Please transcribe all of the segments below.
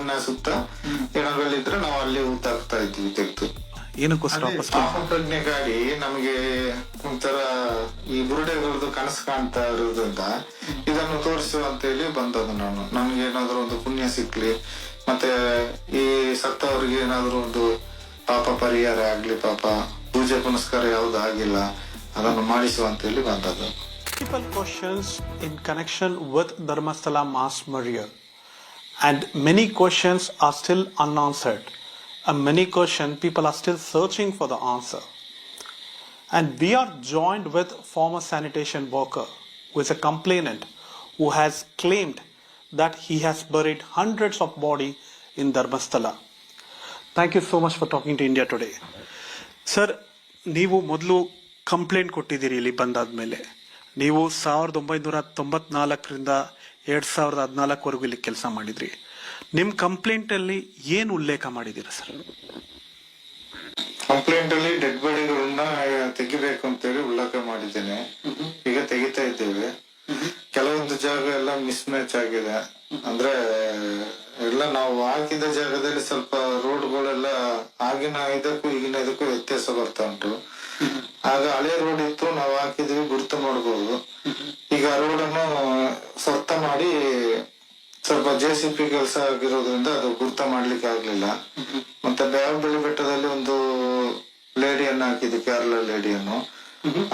ಮಣ್ಣ ಸುತ್ತ ಏನಾದ್ರಲ್ಲಿದ್ರೆ ನಾವು ಅಲ್ಲಿ ಊತಾಕ್ತಾ ಇದ್ವಿ ತೆಗ್ದು. ಏನಕ್ಕೋಸ್ಕರ ವಾಪಸ್ ಪಾಪ ಪ್ರಜ್ಞೆ ಗಾಡಿ ನಮಗೆ ಒಂಥರ ಈ ಬುರುಡೆಗಳದ್ದು ಕನಸು ಕಾಣ್ತಾ ಇರೋದ್ರಿಂದ ಇದನ್ನು ತೋರಿಸು ಅಂತ ಹೇಳಿ ಬಂದದ್ದು ನಾನು. ನಮ್ಗೆ ಏನಾದ್ರು ಒಂದು ಪುಣ್ಯ ಸಿಕ್ಲಿ ಮತ್ತೆ ಈ ಸತ್ತವರಿಗೆ ಏನಾದ್ರು ಒಂದು ಪಾಪ ಪರಿಹಾರ ಆಗ್ಲಿ ಪಾಪ ಪೂಜೆ ಪುನಸ್ಕಾರ ಯಾವ್ದು ಆಗಿಲ್ಲ ಅದನ್ನು ಮಾಡಿಸುವ ಅಂತ ಹೇಳಿ ಬಂದದ್ದು. Multiple questions in connection with Dharmasthala mass murder, and many questions are still unanswered. And many questions people are still searching for the answer. And we are joined with former sanitation worker who is a complainant who has claimed that he has buried hundreds of body in Dharmasthala. Thank you so much for talking to India today. Sir ನೀವು ಮೊದಲು complaint ಕೊಟ್ಟಿದ್ದೀರಿ ಇಲ್ಲಿ ಬಂದಾದ್ಮೇಲೆ ನೀವು ಸಾವಿರದ ಒಂಬೈನೂರ ತೊಂಬತ್ನಾಲ್ಕರಿಂದ ಎರಡ್ ಸಾವಿರದ ಹದಿನಾಲ್ಕವರೆಗೂ ಇಲ್ಲಿ ಕೆಲಸ ಮಾಡಿದ್ರಿ. ನಿಮ್ಮ ಕಂಪ್ಲೇಂಟ್ ಅಲ್ಲಿ ಏನು ಉಲ್ಲೇಖ ಮಾಡಿದ್ದೀರಾ ಸರ್? ಕಂಪ್ಲೇಂಟ್ ಅಲ್ಲಿ ಡೆಡ್ ಬಾಡಿಗಳನ್ನ ತೆಗಿಬೇಕು ಅಂತೇಳಿ ಉಲ್ಲೇಖ ಮಾಡಿದ್ದೇನೆ. ಈಗ ತೆಗಿತಾ ಇದ್ದೇವೆ. ಕೆಲವೊಂದು ಜಾಗ ಎಲ್ಲ ಮಿಸ್ ಮ್ಯಾಚ್ ಆಗಿದೆ. ಅಂದ್ರೆ ಎಲ್ಲ ನಾವು ಹಾಕಿದ ಜಾಗದಲ್ಲಿ ಸ್ವಲ್ಪ ರೋಡ್ಗಳೆಲ್ಲ ಆಗಿನ ಇದಕ್ಕೂ ಈಗಿನ ಇದಕ್ಕೂ ವ್ಯತ್ಯಾಸ ಬರ್ತಾ ಉಂಟು. ಆಗ ಹಳೆ ರೋಡ್ ಇತ್ತು, ನಾವು ಹಾಕಿದ್ವಿ, ಗುರುತು ಮಾಡಬಹುದು ಈಗ ರೋಡ್ ಅನ್ನು ಸ್ವತ್ತ ಮಾಡಿ ಸ್ವಲ್ಪ ಜೆ ಸಿ ಪಿ ಕೆಲಸ ಆಗಿರೋದ್ರಿಂದ ಅದು ಗುರ್ತ ಮಾಡ್ಲಿಕ್ಕೆ ಆಗ್ಲಿಲ್ಲ. ಮತ್ತೆ ಬೆಳಿ ಬೆಟ್ಟದಲ್ಲಿ ಒಂದು ಲೇಡಿಯನ್ನು ಹಾಕಿದ್ವಿ ಕೇರಳ ಲೇಡಿಯನ್ನು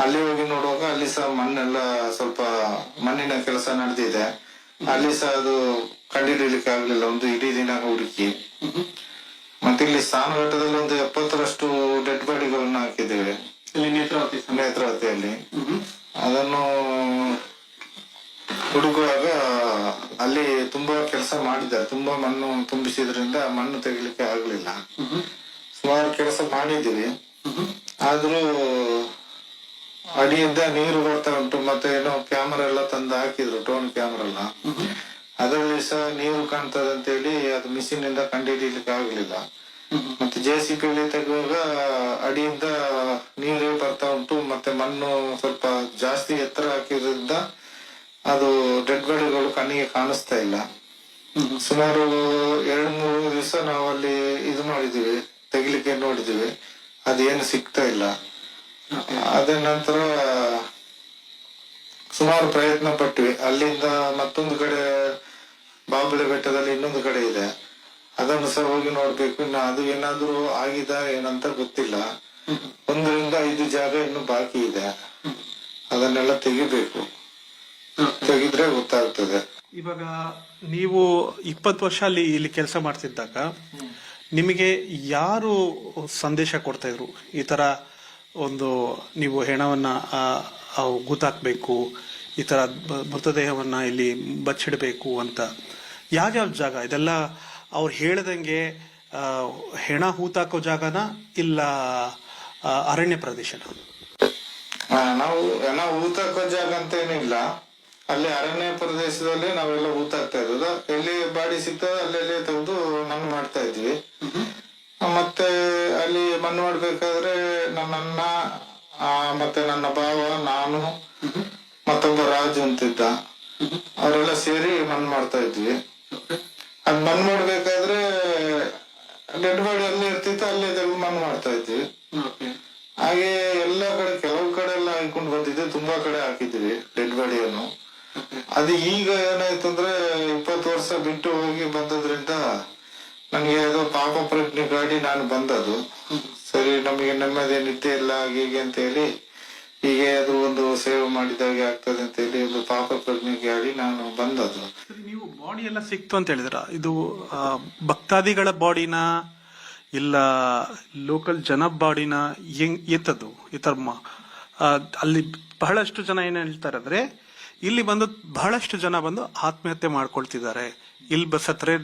ಅಲ್ಲಿ ಹೋಗಿ ನೋಡುವಾಗ ಅಲ್ಲಿ ಸಹ ಮಣ್ಣೆಲ್ಲ ಸ್ವಲ್ಪ ಮಣ್ಣಿನ ಕೆಲಸ ನಡೆದಿದೆ. ಅಲ್ಲಿ ಸಹ ಅದು ಕಂಡುಹಿಡಿಯಲಿಕ್ಕೆ ಆಗ್ಲಿಲ್ಲ, ಒಂದು ಇಡೀ ದಿನ ಹುಡುಕಿ. ಮತ್ತೆ ಇಲ್ಲಿ ಸ್ಥಾನಘಟ್ಟದಲ್ಲಿ ಒಂದು ಎಪ್ಪತ್ತರಷ್ಟು ಡೆಡ್ ಬಾಡಿಗಳನ್ನ ಹಾಕಿದ್ದೇವೆ. ನೇತ್ರಾವತಿ ನೇತ್ರಾವತಿಯಲ್ಲಿ. ಅದನ್ನು ಹುಡುಕುವಾಗ ಅಲ್ಲಿ ತುಂಬಾ ಕೆಲಸ ಮಾಡಿದ್ದಾರೆ. ತುಂಬಾ ಮಣ್ಣು ತುಂಬಿಸಿದ್ರಿಂದ ಮಣ್ಣು ತೆಗಿಲಿಕ್ಕೆ ಆಗ್ಲಿಲ್ಲ. ಸುಮಾರು ಕೆಲಸ ಮಾಡಿದ್ದೀವಿ ಆದ್ರೂ ಅಡಿಯಿಂದ ನೀರು ಬರ್ತಾ ಉಂಟು. ಮತ್ತೆ ಏನೋ ಕ್ಯಾಮರಾ ಎಲ್ಲ ತಂದು ಹಾಕಿದ್ರು ಟೋನ್ ಕ್ಯಾಮರಾ ಎಲ್ಲ. ಅದರಲ್ಲಿ ಸಹ ನೀರು ಕಾಣ್ತದಂತೇಳಿ ಅದು ಮಿಷಿನ್ ಇಂದ ಕಂಡುಹಿಡಿಯಲಿಕ್ಕೆ ಆಗ್ಲಿಲ್ಲ. ಮತ್ತೆ ಜೆ ಸಿ ಪಿ ತೆಗುವಾಗ ಅಡಿಯಿಂದ ನೀರು ಬರ್ತಾ ಉಂಟು ಮತ್ತೆ ಮಣ್ಣು ಸ್ವಲ್ಪ ಜಾಸ್ತಿ ಎತ್ತರ ಹಾಕಿದ್ರಿಂದ ಅದು ಡೆಡ್ ಬಾಡಿಗಳು ಕಣ್ಣಿಗೆ ಕಾಣಿಸ್ತಾ ಇಲ್ಲ. ಸುಮಾರು ಎರಡ್ ಮೂರು ದಿವಸ ನಾವು ಅಲ್ಲಿ ಇದು ಮಾಡಿದೀವಿ ತೆಗಿಲಿಕ್ಕೆ ನೋಡಿದೀವಿ ಅದೇನು ಸಿಗ್ತಾ ಇಲ್ಲ. ಅದ ನಂತರ ಸುಮಾರು ಪ್ರಯತ್ನ ಪಟ್ವಿ. ಅಲ್ಲಿಂದ ಮತ್ತೊಂದು ಕಡೆ ಬಾಬುಳೆ ಬೆಟ್ಟದಲ್ಲಿ ಇನ್ನೊಂದು ಕಡೆ ಇದೆ. ಅದನ್ನು ಸಹ ಹೋಗಿ ನೋಡ್ಬೇಕು. ಇನ್ನು ಅದು ಏನಾದ್ರೂ ಆಗಿದ ಏನಂತ ಗೊತ್ತಿಲ್ಲ. ಒಂದರಿಂದ ಐದು ಜಾಗ ಇನ್ನು ಬಾಕಿ ಇದೆ. ಅದನ್ನೆಲ್ಲ ತೆಗಿಬೇಕು. ತೆಗೆದ್ರೆ ಗೊತ್ತಾಗ್ತದೆ. ಇವಾಗ ನೀವು ಇಪ್ಪತ್ತು ವರ್ಷ ಅಲ್ಲಿ ಇಲ್ಲಿ ಕೆಲಸ ಮಾಡ್ತಿದ್ದಾಗ ನಿಮಗೆ ಯಾರು ಸಂದೇಶ ಕೊಡ್ತಾ ಇದ್ರು? ಈ ತರ ಒಂದು ನೀವು ಹೆಣವನ್ನ ಗೂತಾಕ್ಬೇಕು ಈ ತರ ಮೃತದೇಹವನ್ನ ಇಲ್ಲಿ ಬಚ್ಚಿಡಬೇಕು ಅಂತ. ಯಾವ್ಯಾವ ಜಾಗ? ಇದೆಲ್ಲ ಅವ್ರು ಹೇಳ್ದಂಗೆ ಹೆಣ ಹೂತಾಕೋ ಜಾಗನ ಇಲ್ಲ ಅರಣ್ಯ ಪ್ರದೇಶನ? ನಾವು ನಾವು ಹೂತಾಕೋ ಜಾಗ ಅಂತ ಏನಿಲ್ಲ ಅಲ್ಲಿ ಅರಣ್ಯ ಪ್ರದೇಶದಲ್ಲಿ ನಾವೆಲ್ಲ ಹೂತಾಕ್ತಾ ಇದ್ದ ಎಲ್ಲಿ ಬಾಡಿ ಸಿಗ್ತದೆ ಅಲ್ಲೆಲ್ಲಿ ತೆಗೆದು ಮಣ್ಣು ಮಾಡ್ತಾ ಇದ್ವಿ. ಮತ್ತೆ ಅಲ್ಲಿ ಮಣ್ಣು ಮಾಡ್ಬೇಕಾದ್ರೆ ನನ್ನನ್ನ ಆ, ಮತ್ತೆ ನನ್ನ ಭಾವ ನಾನು ಮತ್ತೊಬ್ಬ ರಾಜು ಅಂತಿದ್ದ. ಅವರೆಲ್ಲ ಸೇರಿ ಮಣ್ಣು ಮಾಡ್ತಾ ಇದ್ವಿ. ಅದ್ ಮನ್ ಮಾಡ್ಬೇಕಾದ್ರೆ ಡೆಡ್ ಬಾಡಿ ಅಲ್ಲಿ ಇರ್ತಿತ್ತು ಅಲ್ಲೇ ತೆಗೆದು ಮನ್ ಮಾಡ್ತಾ ಇದ್ವಿ. ಹಾಗೆ ಎಲ್ಲ ಕಡೆ ಕೆಲವು ಕಡೆ ಎಲ್ಲ ಹಾಕೊಂಡು ಬಂದಿದ್ದೆ ತುಂಬಾ ಕಡೆ ಹಾಕಿದ್ವಿ ಡೆಡ್ ಬಾಡಿಯನ್ನು ಅದು ಈಗ ಏನಾಯ್ತು ಅಂದ್ರೆ ಇಪ್ಪತ್ತು ವರ್ಷ ಬಿಟ್ಟು ಹೋಗಿ ಬಂದದ್ರಿಂದ ನನಗೆ ಅದು ಪಾಪ ಪ್ರಜ್ಞೆ ಗಾಡಿ ನಾನು ಬಂದದು ಸರಿ ನಮಗೆ ನೆಮ್ಮದಿ ನಿದ್ದೆ ಇಲ್ಲ ಹಾಗೆ ಹೀಗೆ ಅಂತ ಹೇಳಿ ಹೀಗೆ ಅದು ಒಂದು ಸೇವೆ ಮಾಡಿದಾಗೆ ಆಗ್ತದೆ ಅಂತ ಹೇಳಿ ಒಂದು ಪಾಪ ಪ್ರಜ್ಞೆ ಗಾಡಿ ನಾನು ನೀವು ಬಾಡಿ ಎಲ್ಲ ಸಿಕ್ತು ಅಂತ ಹೇಳಿದ್ರ? ಇದು ಭಕ್ತಾದಿಗಳ ಬಾಡಿನ, ಇಲ್ಲ ಲೋಕಲ್ ಜನ ಬಾಡಿನ ಎಂತದ್ದು ಈ ತರ ಅಲ್ಲಿ ಬಹಳಷ್ಟು ಜನ ಏನ್ ಹೇಳ್ತಾರೆ ಅಂದ್ರೆ, ಇಲ್ಲಿ ಬಂದು ಬಹಳಷ್ಟು ಜನ ಬಂದು ಆತ್ಮಹತ್ಯೆ ಮಾಡ್ಕೊಳ್ತಿದ್ದಾರೆ. ಇಲ್ಲಿ ಬಸತ್ರೆ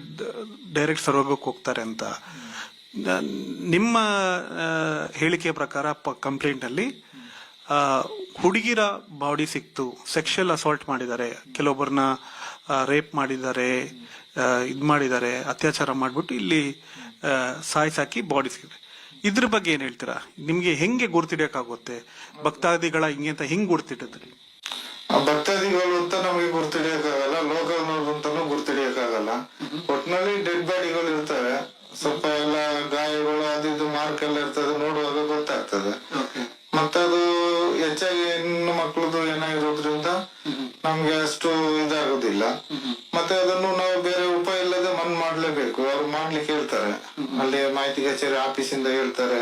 ಡೈರೆಕ್ಟ್ ಸರ್ವೋಗಕ್ಕೆ ಹೋಗ್ತಾರೆ ಅಂತ. ನಿಮ್ಮ ಹೇಳಿಕೆ ಪ್ರಕಾರ ಕಂಪ್ಲೇಂಟ್ ಅಲ್ಲಿ ಹುಡುಗಿರ ಬಾಡಿ ಸಿಕ್ತು ಸೆಕ್ಷುಯಲ್ ಅಸಾಲ್ಟ್ ಮಾಡಿದ್ದಾರೆ. ಕೆಲವೊಬ್ಬರನ್ನ ರೇಪ್ ಮಾಡಿದ್ದಾರೆ ಇದು ಮಾಡಿದ್ದಾರೆ, ಅತ್ಯಾಚಾರ ಮಾಡ್ಬಿಟ್ಟು ಇಲ್ಲಿ ಸಾಯಿಸಾಕಿ ಬಾಡಿ ಸಿಗಿದೆ ಇದ್ರ ಬಗ್ಗೆ ಏನ್ ಹೇಳ್ತೀರಾ? ನಿಮ್ಗೆ ಹೆಂಗೆ ಗುರ್ತಿಡಿಯಕ್ಕಾಗುತ್ತೆ? ಭಕ್ತಾದಿಗಳ ಹಿಂಗೆ ಅಂತ ಹೆಂಗ್ ಗುರ್ತಿಡಿದ್ರಿ ಭಕ್ತಾದಿಗಳು ಅಂತ ನಮಗೆ ಗುರ್ತಿಡಿಯಕ್ಕಾಗಲ್ಲ ಲೋಕಲ್ ನೋಡು ಅಂತಾನು ಗುರ್ತಿಡಿಯಕ್ಕಾಗಲ್ಲ. ಒಟ್ನಲ್ಲಿ ಡೆಡ್ ಬಾಡಿಗಳು ಇರ್ತವೆ ಸ್ವಲ್ಪ ಎಲ್ಲ ಗಾಯಗಳು, ಅದು ಇದು ಮಾರ್ಕ್ ಎಲ್ಲ ಇರ್ತದೆ, ನೋಡುವಾಗ ಗೊತ್ತಾಗ್ತದೆ. ಮಾಡ್ಲಿಕ್ಕೆ ಹೇಳ್ತಾರೆ. ಅಲ್ಲಿ ಮಾಹಿತಿ ಕಚೇರಿ ಆಫೀಸಿಂದ ಹೇಳ್ತಾರೆ.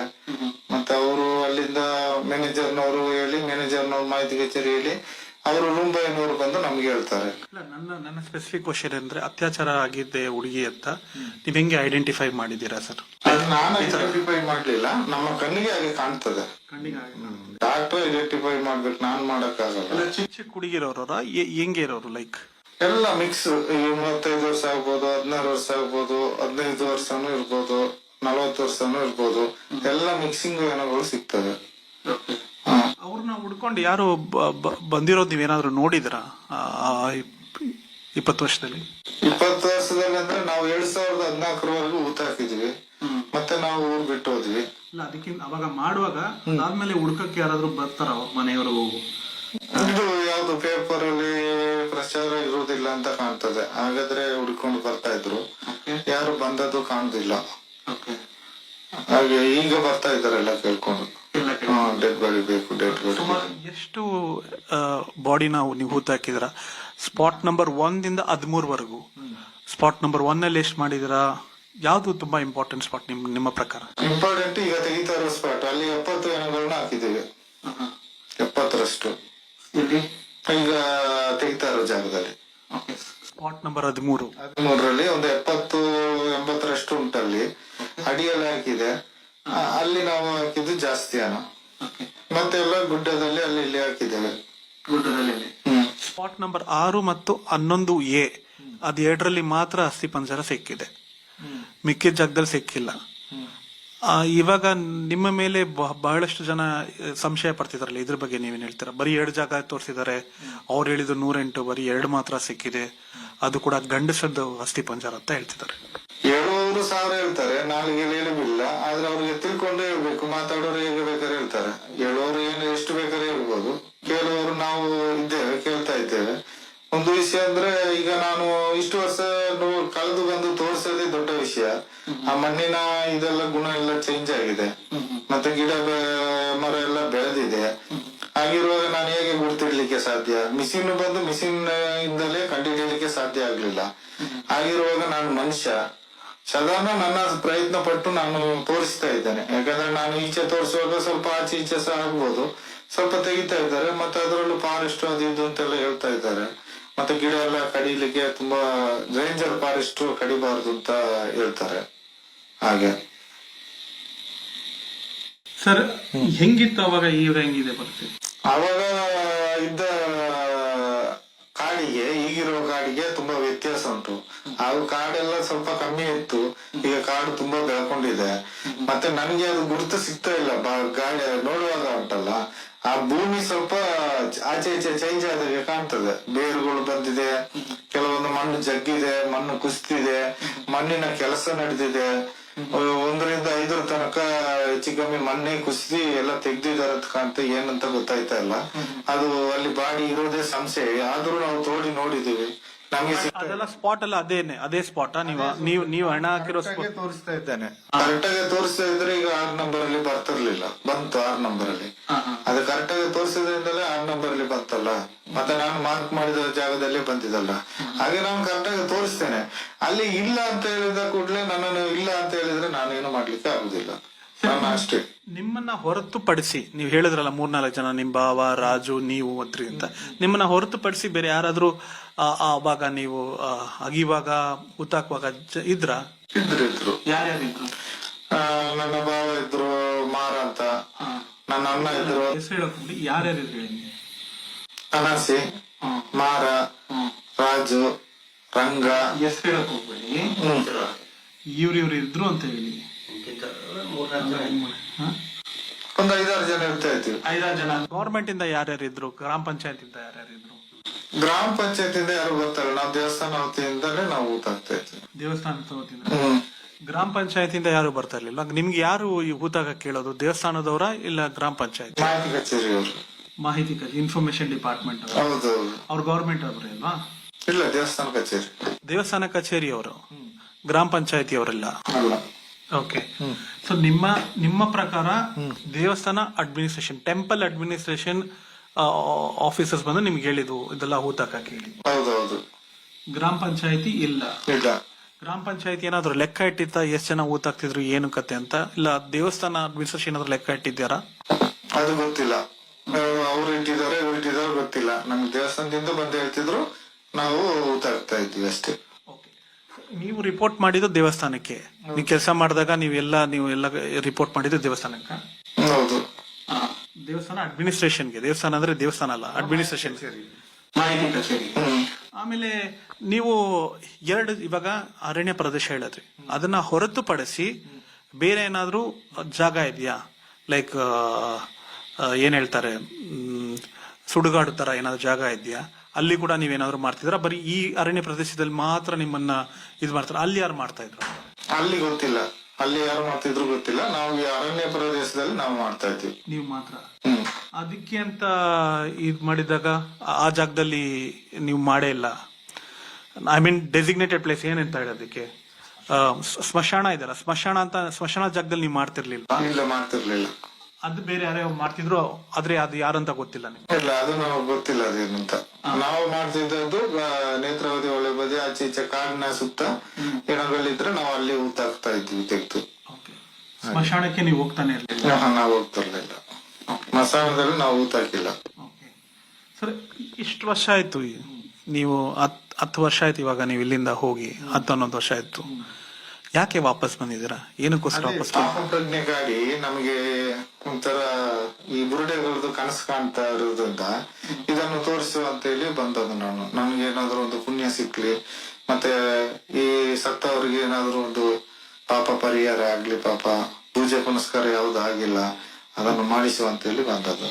ಮತ್ತೆ ಅವರು ಅಲ್ಲಿಂದ ಮ್ಯಾನೇಜರ್ನವರು ಹೇಳಿ ಮ್ಯಾನೇಜರ್ನವ್ರು ಮಾಹಿತಿ ಕಚೇರಿ ಹೇಳಿ ಅವರು ರೂಮ್ ಬೈ ನೂರು ಬಂದು ನಮ್ಗೆ ಹೇಳ್ತಾರೆ. ಇಲ್ಲ ನನ್ನ ನನ್ನ ಸ್ಪೆಸಿಫಿಕ್ ಕ್ವಶನ್ ಅಂದ್ರೆ ಅತ್ಯಾಚಾರ ಆಗಿದ್ದೆ ಹುಡುಗಿ ಅಂತ. ನೀವ್ ಹೆಂಗೆ ಐಡೆಂಟಿಫೈ ಮಾಡಿದ್ದೀರಾ ಸರ್? ಅದು ನಾನು ಐಡೆಂಟಿಫೈ ಮಾಡ್ಲಿಲ್ಲ. ನಮ್ಮ ಕಣ್ಣಿಗೆ ಹಾಗೆ ಕಾಣ್ತದೆ. ಡಾಕ್ಟರ್ ಐಡೆಂಟಿಫೈ ಮಾಡ್ಬೇಕು ನಾನ್ ಮಾಡಕ್ಕಾಗಲ್ಲ. ಚಿಕ್ಕ ಚಿಕ್ಕ ಹುಡುಗಿರೋರ ಹೆಂಗೆ ಇರೋರು ಲೈಕ್ ಎಲ್ಲ ಮಿಕ್ಸ್ ಈ ಮೂವತ್ತೈದು ವರ್ಷ ಆಗ್ಬೋದು ಹದಿನಾರು ವರ್ಷ ಆಗ್ಬೋದು ಹದಿನೈದು ವರ್ಷನೂ ಇರ್ಬೋದು ನಲವತ್ತು ವರ್ಷನೂ ಇರ್ಬೋದು ಎಲ್ಲ ಮಿಕ್ಸಿಂಗ್ ಏನಗಳು ಸಿಗ್ತವೆ. ಹಾ. ಅವ್ರನ್ನ ಹುಡ್ಕೊಂಡು ಯಾರು ಬಂದಿರೋದು ನೀವೇನಾದ್ರೂ ನೋಡಿದ್ರಾ? ಇಪ್ಪತ್ತು ವರ್ಷದಲ್ಲಿ? ಇಪ್ಪತ್ತು ವರ್ಷದಲ್ಲಿ ಅಂದ್ರೆ ನಾವು ಎರಡ್ ಸಾವಿರದ ಹದಿನಾಲ್ಕರವರೆಗೂ ಊತ ಹಾಕಿದ್ವಿ. ಮತ್ತೆ ನಾವು ಊರ್ ಬಿಟ್ಟು ಹೋದ್ವಿ. ಇಲ್ಲ ಅದಕ್ಕಿಂತ ಅವಾಗ ಮಾಡುವಾಗ ಅದಾದ್ಮೇಲೆ ಹುಡ್ಕಕ್ಕೆ ಯಾರಾದ್ರೂ ಬರ್ತಾರ ಅವ್ರ ಮನೆಯವರು? ಯಾವ್ದು ಪೇಪರ್ ಅಲ್ಲಿ ಪ್ರಚಾರ ಇರುವುದಿಲ್ಲ ಅಂತ ಕಾಣ್ತದೆ. ಹಾಗಾದ್ರೆ ಹುಡ್ಕೊಂಡು ಬರ್ತಾ ಇದ್ರು. ಯಾರು ಬಂದದ್ದು ಕಾಣುದಿಲ್ಲ. ಹಾಗೆ ಈಗ ಬರ್ತಾ ಇದಾರೆಲ್ಲ ಕೇಳ್ಕೊಂಡು. ಡೆಡ್ ಬಾಡಿ ಬೇಕು ಡೆಡ್ ಬಾಡಿ ಎಷ್ಟು ಬಾಡಿನ ನೀವು ಹೂತ ಹಾಕಿದಿರ ಸ್ಪಾಟ್ ನಂಬರ್ ಒಂದಿಂದ ಹದಿಮೂರವರೆಗೂ ಸ್ಪಾಟ್ ನಂಬರ್ ಒನ್ ಅಲ್ಲಿ ಎಷ್ಟು ಮಾಡಿದಿರಾ ಯಾವ್ದು ತುಂಬಾ ಇಂಪಾರ್ಟೆಂಟ್ ಸ್ಪಾಟ್ ನಿಮ್ ನಿಮ್ಮ ಪ್ರಕಾರ? ಇಂಪಾರ್ಟೆಂಟ್ ಈಗ ತೆಗಿತಾ ಇರೋ ಸ್ಪಾಟ್ ಅಲ್ಲಿ ಎಪ್ಪತ್ತು ಜನಗಳನ್ನ ಹಾಕಿದ್ದೇವೆ. ಎಪ್ಪತ್ತರಷ್ಟು. ಈಗ ತೆಗಿತಾ ಇರೋ ಜಾಗದಲ್ಲಿ. ಸ್ಪಾಟ್ ನಂಬರ್ ಹದಿಮೂರು. ಹದಿಮೂರರಲ್ಲಿ ಒಂದು ಎಪ್ಪತ್ತು ಎಂಬತ್ತರಷ್ಟು ಉಂಟಲ್ಲಿ. ಅಡಿಯಲ್ಲಿ ಹಾಕಿದೆ. ಅಲ್ಲಿ ನಾವು ಹಾಕಿದ್ದು ಜಾಸ್ತಿ ಹಣ. ಮತ್ತೆ ಎಲ್ಲ ಗುಡ್ಡದಲ್ಲಿ ಅಲ್ಲಿ ಇಲ್ಲಿ ಹಾಕಿದ್ದೇವೆ. ಗುಡ್ಡದಲ್ಲಿ ಸ್ಪಾಟ್ ನಂಬರ್ ಆರು ಮತ್ತು ಹನ್ನೊಂದು ಎ. ಅದ್ ಎರಡರಲ್ಲಿ ಮಾತ್ರ ಅಸ್ಥಿ ಪಂಜರ ಸಿಕ್ಕಿದೆ. ಮಿಕ್ಕಿದ ಜಾಗದಲ್ಲಿ ಸಿಕ್ಕಿಲ್ಲ. ಇವಾಗ ನಿಮ್ಮ ಮೇಲೆ ಬಹಳಷ್ಟು ಜನ ಸಂಶಯ ಪಡ್ತಿದಾರಲ್ಲ, ಇದ್ರ ಬಗ್ಗೆ ನೀವೇನ್ ಹೇಳ್ತೀರಾ? ಬರೀ ಎರಡು ಜಾಗ ತೋರಿಸಿದ್ದಾರೆ ಅವ್ರು ಹೇಳಿದ್ರು ನೂರೆಂಟು, ಬರೀ ಎರಡು ಮಾತ್ರ ಸಿಕ್ಕಿದೆ. ಅದು ಕೂಡ ಗಂಡಸದ್ದು ಅಸ್ಥಿ ಪಂಜರ ಅಂತ ಹೇಳ್ತಿದ್ದಾರೆ ಹೇಳುವವರು ಸಾವಿರ ಹೇಳ್ತಾರೆ ನಾನು ಹೇಳಿಬಿಲ್ಲ ಆದ್ರೆ ಅವ್ರಿಗೆ ತಿಳ್ಕೊಂಡು ಹೇಳ್ಬೇಕು ಮಾತಾಡೋರು ಹೇಗೆ ಬೇಕಾದ್ರೆ ಹೇಳ್ತಾರೆ. ಹೇಳುವವರು ಏನು, ಎಷ್ಟು ಬೇಕಾದ್ರೆ ಹೇಳ್ಬೋದು. ಕೇಳೋರು ನಾವು ಇದ್ದೇವೆ, ಕೇಳ್ತಾ ಇದ್ದೇವೆ. ಒಂದು ವಿಷಯ ಅಂದ್ರೆ, ಈಗ ನಾನು ಇಷ್ಟು ವರ್ಷ ಕಳೆದು ಬಂದು ತೋರಿಸೋದೇ ದೊಡ್ಡ ವಿಷಯ. ಆ ಮಣ್ಣಿನ ಇದೆಲ್ಲ ಗುಣ ಎಲ್ಲ ಚೇಂಜ್ ಆಗಿದೆ. ಮತ್ತೆ ಗಿಡ ಮರ ಎಲ್ಲ ಬೆಳೆದಿದೆ. ಹಾಗಿರುವಾಗ ನಾನು ಹೇಗೆ ಗುರ್ತಿಡ್ಲಿಕ್ಕೆ ಸಾಧ್ಯ? ಮಿಷಿನ್ ಬಂದು ಮಿಷಿನ್ ಇಂದಲೇ ಕಂಡುಹಿಡಿಯಲಿಕ್ಕೆ ಸಾಧ್ಯ ಆಗ್ಲಿಲ್ಲ. ಹಾಗಿರುವಾಗ ನಾನು ಮನುಷ್ಯ. ಸಾಧಾರಣ ನನ್ನ ಪ್ರಯತ್ನ ಪಟ್ಟು ನಾನು ತೋರಿಸ್ತಾ ಇದ್ದೇನೆ. ಯಾಕಂದ್ರೆ ನಾನು ಈಚೆ ತೋರಿಸುವಾಗ ಸ್ವಲ್ಪ ಆಚೆ ಈಚೆ ಸಹ ಆಗ್ಬೋದು. ಸ್ವಲ್ಪ ತೆಗಿತಾ ಇದ್ದಾರೆ. ಮತ್ತೆ ಅದರಲ್ಲೂ ಫಾರೆಸ್ಟ್ ಅದು ಇದು ಅಂತೆಲ್ಲ ಹೇಳ್ತಾ ಇದ್ದಾರೆ. ಮತ್ತೆ ಗಿಡ ಎಲ್ಲ ಕಡಿಲಿಕ್ಕೆ ತುಂಬಾ ರೇಂಜರ್ ಫಾರೆಸ್ಟ್ ಕಡಿಬಾರ್ದು ಅಂತ ಹೇಳ್ತಾರೆ. ಹಾಗೆ. ಸರ್ ಹೆಂಗಿತ್ತು ಅವಾಗ ಈಗ ಹೆಂಗಿದೆ ಪರಿಸ್ಥಿತಿ ಅವಾಗ ಇದ್ದ ಕಾಡಿಗೆ ಈಗಿರೋ ಕಾಡಿಗೆ ತುಂಬಾ ವ್ಯತ್ಯಾಸ ಉಂಟು. ಆಗ ಕಾಡೆಲ್ಲ ಸ್ವಲ್ಪ ಕಮ್ಮಿ ಇತ್ತು. ಈಗ ಕಾಡು ತುಂಬಾ ಬೆಳ್ಕೊಂಡಿದೆ. ಮತ್ತೆ ನನಗೆ ಅದು ಗುರುತು ಸಿಗ್ತಾ ಇಲ್ಲ. ಗಾಡಿ ನೋಡುವಾಗ ಉಂಟಲ್ಲ. ಆ ಭೂಮಿ ಸ್ವಲ್ಪ ಆಚೆ ಈಚೆ ಚೇಂಜ್ ಆದಾಗೆ ಕಾಣ್ತದೆ. ಬೇರುಗಳು ಬಂದಿದೆ. ಕೆಲವೊಂದು ಮಣ್ಣು ಜಗ್ಗಿದೆ ಮಣ್ಣು ಕುಸಿದಿದೆ. ಮಣ್ಣಿನ ಕೆಲಸ ನಡೆದಿದೆ. ಒಂದರಿಂದ ಐದರ ತನಕ ಹೆಚ್ಚು ಕಮ್ಮಿ ಮಣ್ಣೆ ಕುಸಿದಿ ಎಲ್ಲ ತೆಗ್ದಿದಾರ ಅಂತ ಕಾಣ್ತಾ ಏನಂತ ಗೊತ್ತಾಯ್ತಾ ಇಲ್ಲ. ಅದು ಅಲ್ಲಿ ಬಾಡಿ ಇರೋದೇ ಸಂಶಯ. ಆದ್ರೂ ನಾವು ತೋಡಿ ನೋಡಿದೀವಿ ಅದೆಲ್ಲ ಸ್ಪಾಟ್ ಎಲ್ಲ ಅದೇನೆ ಅದೇ ಸ್ಪಾಟ್ ನೀವು ನೀವು ನೀವು ಹಣ ಹಾಕಿರೋ ಸ್ಪಾಟ್ ತೋರಿಸ್ತಾ ಇದ್ದೇನೆ. ಕರೆಕ್ಟ್ ಆಗಿ ತೋರಿಸ್ತಾ ಇದ್ರೆ ಈಗ ಆರ್ ನಂಬರ್ ಅಲ್ಲಿ ಬರ್ತಿರ್ಲಿಲ್ಲ. ಬಂತು ಆರ್ ನಂಬರ್ ಅಲ್ಲಿ. ಅದು ಕರೆಕ್ಟ್ ಆಗಿ ತೋರಿಸಿದ್ರಿಂದಲೇ ಆರ್ ನಂಬರ್ ಅಲ್ಲಿ ಬಂತಲ್ಲ. ಮತ್ತೆ ನಾನು ಮಾರ್ಕ್ ಮಾಡಿದ ಜಾಗದಲ್ಲಿ ಬಂದಿದಲ್ಲ ಹಾಗೆ ನಾನು ಕರೆಕ್ಟ್ ಆಗಿ ತೋರಿಸ್ತೇನೆ. ಅಲ್ಲಿ ಇಲ್ಲ ಅಂತ ಹೇಳಿದ ಕೂಡಲೇ ನನ್ನನ್ನು ಇಲ್ಲ ಅಂತ ಹೇಳಿದ್ರೆ ನಾನು ಏನು ಮಾಡ್ಲಿಕ್ಕೆ ಆಗುದಿಲ್ಲ. ನಾನು ಅಷ್ಟೇ. ನಿಮ್ಮನ್ನ ಹೊರತುಪಡಿಸಿ ನೀವು ಹೇಳಿದ್ರಲ್ಲ ಮೂರ್ನಾಲ್ಕು ಜನ ನಿಮ್ ಬಾವ ರಾಜು ನೀವು ಅಂತ. ನಿಮ್ಮನ್ನ ಹೊರತುಪಡಿಸಿ ಬೇರೆ ಯಾರಾದ್ರೂ ಆ, ಆ ಅವಾಗ ನೀವು ಅಗಿವಾಗ ಹುತಾಕುವಾಗ ಇದ್ರ? ಇದ್ರು ಇದ್ರು. ಯಾರ್ಯಾರಿದ್ರು ನನ್ನ ಬಾವ ಇದ್ರು ಮಾರ ಅಂತ. ನನ್ನ ಅಣ್ಣ ಇದ್ರು. ಹೆಸರು ಹೇಳಕ್ ಯಾರ್ಯಾರಿದ್ರು ಹೇಳಿ ನೀವು? ಅನಸಿ ಮಾರ ರಾಜು ರಂಗ. ಹೆಸರು ಹೇಳಕ್ ಹೋಗ್ಬೇಡಿ. ಹ್ಮ್. ಇವ್ರು ಇವ್ರು ಇದ್ರು ಅಂತ ಹೇಳಿ? ಒಂದು ಐದಾರು ಜನ ಇರ್ತಾ ಇದ್ವಿ ಐದಾರು ಜನ. ಗೌರ್ಮೆಂಟ್ ಇಂದ ಯಾರ್ಯಾರು ಇದ್ರು? ಗ್ರಾಮ ಪಂಚಾಯತ್ ಇಂದ ಯಾರ್ಯಾರು ಇದ್ರು? ಗ್ರಾಮ ಪಂಚಾಯತಿಂದ ಯಾರು ಬರ್ತಾರೆ? ನಾವು ದೇವಸ್ಥಾನ ವತಿಯಿಂದಲೇ ನಾವು ಊಟ ಆಗ್ತಾ ಇದ್ವಿ ದೇವಸ್ಥಾನದ ವತಿಯಿಂದ? ಗ್ರಾಮ ಗ್ರಾಮ ಪಂಚಾಯತಿಂದ ಯಾರು ಬರ್ತಾ ಇರ್ಲಿಲ್ಲ? ನಿಮ್ಗೆ ಯಾರು ಈ ಊತಾಗ ಕೇಳೋದು? ದೇವಸ್ಥಾನದವರ ಇಲ್ಲ ಗ್ರಾಮ ಪಂಚಾಯತ್? ಮಾಹಿತಿ ಕಚೇರಿ ಅವರು. ಮಾಹಿತಿ ಇನ್ಫಾರ್ಮೇಶನ್ ಡಿಪಾರ್ಟ್ಮೆಂಟ್ ಅವರು. ಹೌದೌದು ಅವ್ರು ಗೌರ್ಮೆಂಟ್ ಅವ್ರೆ ಅಲ್ವಾ? ಇಲ್ಲ ದೇವಸ್ಥಾನ ಕಚೇರಿ. ದೇವಸ್ಥಾನ ಕಚೇರಿ ಅವರು? ಗ್ರಾಮ ಪಂಚಾಯತಿ ಅವರೆಲ್ಲ? ಅಲ್ಲ. ಓಕೆ ಸೊ ನಿಮ್ಮ ನಿಮ್ಮ ಪ್ರಕಾರ ದೇವಸ್ಥಾನ ಅಡ್ಮಿನಿಸ್ಟ್ರೇಷನ್ ಟೆಂಪಲ್ ಅಡ್ಮಿನಿಸ್ಟ್ರೇಷನ್ ಆಫೀಸರ್ಸ್ ಬಂದು ನಿಮ್ಗೆ ಹೇಳಿದ್ವು ಇದೆಲ್ಲ ಹೂತಾಕಕ್ಕೆ ಹೇಳಿ ಹೌದೌದು. ಗ್ರಾಮ ಪಂಚಾಯತಿ ಇಲ್ಲ. ಇಲ್ಲ. ಗ್ರಾಮ ಪಂಚಾಯತಿ ಏನಾದ್ರು ಲೆಕ್ಕ ಇಟ್ಟಿತ್ತ ಎಷ್ಟು ಜನ ಊತಾಕ್ತಿದ್ರು ಏನು ಕತೆ ಅಂತ? ಇಲ್ಲ ದೇವಸ್ಥಾನ ಅಡ್ಮಿನಿಸ್ಟ್ರೇಷನ್ ಏನಾದ್ರು ಲೆಕ್ಕ ಇಟ್ಟಿದ್ಯಾರಾ ಅದು ಗೊತ್ತಿಲ್ಲ. ಅವ್ರು ಇಟ್ಟಿದ್ದಾರೆ ಇವ್ರು ಇಟ್ಟಿದ್ದಾರೆ ಗೊತ್ತಿಲ್ಲ. ನಮ್ಗೆ ದೇವಸ್ಥಾನದಿಂದ ಬಂದು ಹೇಳ್ತಿದ್ರು ನಾವು ಊತಾಗ್ತಾ ಇದ್ವಿ ಅಷ್ಟೇ. ನೀವು ರಿಪೋರ್ಟ್ ಮಾಡಿದ್ದು ದೇವಸ್ಥಾನಕ್ಕೆ. ನೀವು ಕೆಲಸ ಮಾಡಿದಾಗ ನೀವೆಲ್ಲ ನೀವು ಎಲ್ಲ ರಿಪೋರ್ಟ್ ಮಾಡಿದ್ದು ದೇವಸ್ಥಾನಕ್ಕೆ? ಹೌದು. ದೇವಸ್ಥಾನ ಅಡ್ಮಿನಿಸ್ಟ್ರೇಷನ್ಗೆ ದೇವಸ್ಥಾನ ಅಂದ್ರೆ ದೇವಸ್ಥಾನ ಅಲ್ಲ ಅಡ್ಮಿನಿಸ್ಟ್ರೇಷನ್ ಮಾಹಿತಿ ಕಚೇರಿ ಹ್ಮ್. ಆಮೇಲೆ ನೀವು ಎರಡು ಇವಾಗ ಅರಣ್ಯ ಪ್ರದೇಶ ಹೇಳಿದ್ರಿ. ಅದನ್ನ ಹೊರತುಪಡಿಸಿ ಬೇರೆ ಏನಾದ್ರೂ ಜಾಗ ಇದೆಯಾ? ಲೈಕ್ ಏನ್ ಹೇಳ್ತಾರೆ? ಮ್, ಸುಡುಗಾಡು ತರ ಏನಾದ್ರು ಜಾಗ ಇದೆಯಾ? ಅಲ್ಲಿ ಕೂಡ ನೀವೇನಾದ್ರು ಮಾಡ್ತಿದ್ರ ಬರೀ ಈ ಅರಣ್ಯ ಪ್ರದೇಶದಲ್ಲಿ ಮಾತ್ರ ನಿಮ್ಮನ್ನ ಇದು ಮಾಡ್ತಾರೆ. ಅಲ್ಲಿ ಯಾರು ಮಾಡ್ತಾ ಇದ್ರು? ಅಲ್ಲಿ ಗೊತ್ತಿಲ್ಲ. ಅಲ್ಲಿ ಯಾರು ಮಾಡ್ತಿದ್ರು ಗೊತ್ತಿಲ್ಲ. ನಾವು ಈ ಅರಣ್ಯ ಪ್ರದೇಶದಲ್ಲಿ ನಾವು ಮಾಡ್ತಾ ಇದ್ವಿ ನೀವು ಮಾತ್ರ? ಅದಕ್ಕೆ ಅಂತ ಇದ್ ಮಾಡಿದಾಗ ಆ- ಜಾಗದಲ್ಲಿ ನೀವು ಮಾಡೇ ಇಲ್ಲ. ಐ ಮೀನ್ ಡೆಸಿಗ್ನೇಟೆಡ್ ಪ್ಲೇಸ್ ಏನಂತ ಹೇಳೋದಕ್ಕೆ ಸ್ಮಶಾನ ಇದೆಯಲ್ಲ ಸ್ಮಶಾನ ಅಂತ ಸ್ಮಶಾನ ಜಾಗದಲ್ಲಿ ನೀವು ಮಾಡ್ತಿರ್ಲಿಲ್ಲ? ಇಲ್ಲ ಮಾಡ್ತಿರ್ಲಿಲ್ಲ. ಅದು ಬೇರೆ ಯಾರೇ ಮಾಡ್ತಿದ್ರು ಆದ್ರೆ ಅದು ಯಾರಂತ ಗೊತ್ತಿಲ್ಲ ನಿಮ್ಗೆ. ಇಲ್ಲ ಅದು ನಮಗೆ ಗೊತ್ತಿಲ್ಲ ಅದೇನಂತ ನಾವು ಮಾಡ್ತಿದ್ದದ್ದು ನೇತ್ರಾವತಿ ಒಳ್ಳೆ ಬದಿ ಆಚೆ ಈಚೆ ಕಾಡಿನ ಸುತ್ತ ಇಡಗಳಿದ್ರೆ ನಾವು ಅಲ್ಲಿ ಊತಾಕ್ತಾ ಇದ್ವಿ ತೆಗ್ದು. ಸ್ಮಶಾನಕ್ಕೆ ನೀವು ಹೋಗ್ತಾನೆ ಇರ್ಲಿಲ್ಲ? ನಾವು ಹೋಗ್ತಿರ್ಲಿಲ್ಲ ಮಸಾನದಲ್ಲಿ ನಾವು ಊತಾಕಿಲ್ಲ ಸರ್ ಇಷ್ಟು ವರ್ಷ ಆಯ್ತು ನೀವು ಹತ್ ಹತ್ತು ವರ್ಷ ಆಯ್ತು ಇವಾಗ ನೀವು ಇಲ್ಲಿಂದ ಹೋಗಿ ಹತ್ತು ಹನ್ನೊಂದು ವರ್ಷ ಆಯ್ತು. ಯಾಕೆ ವಾಪಸ್ ಬಂದಿದ್ದೀರಾ? ಏನಕ್ಕೋಸ್ಕರ ವಾಪಸ್ ಪ್ರಜ್ಞೆಗಾಗಿ ನಮಗೆ ಒಂಥರ ಈ ಬುರುಡೆಗಳದ್ದು ಕನಸು ಕಾಣ್ತಾ ಇರೋದ್ರಿಂದ ಇದನ್ನು ತೋರಿಸು ಅಂತ ಹೇಳಿ ಬಂದದ್ದು ನಾನು. ನಮ್ಗೆ ಏನಾದ್ರು ಒಂದು ಪುಣ್ಯ ಸಿಕ್ಲಿ ಮತ್ತೆ ಈ ಸತ್ತವರಿಗೆ ಏನಾದ್ರು ಒಂದು ಪಾಪ ಪರಿಹಾರ ಆಗ್ಲಿ ಪಾಪ ಪೂಜೆ ಪುನಸ್ಕಾರ ಯಾವ್ದು ಆಗಿಲ್ಲ ಅದನ್ನು ಮಾಡಿಸು ಅಂತ ಹೇಳಿ ಬಂದದ್ದು.